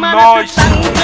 nós.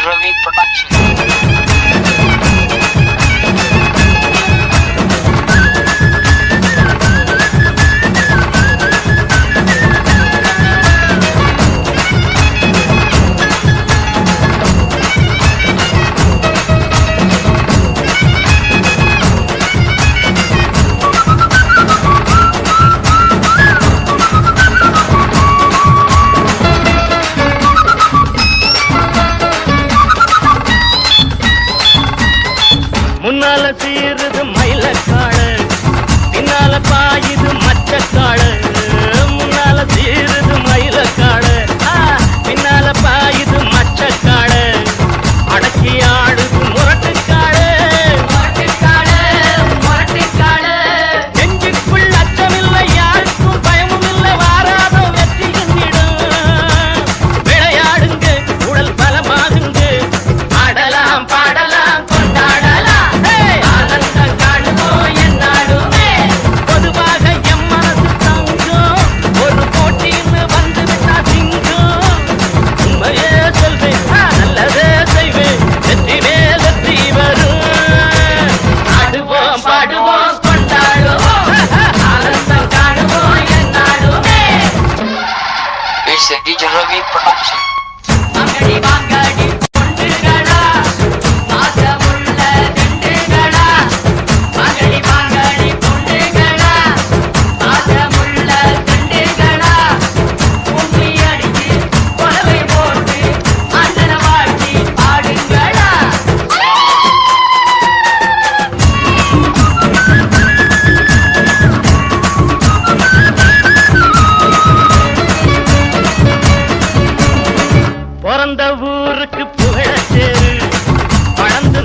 Pyramid Productions. முன்னால மயிலக்காடு. பின்னால பாயுது ஊருக்கு புகழ சேரு. வளர்ந்து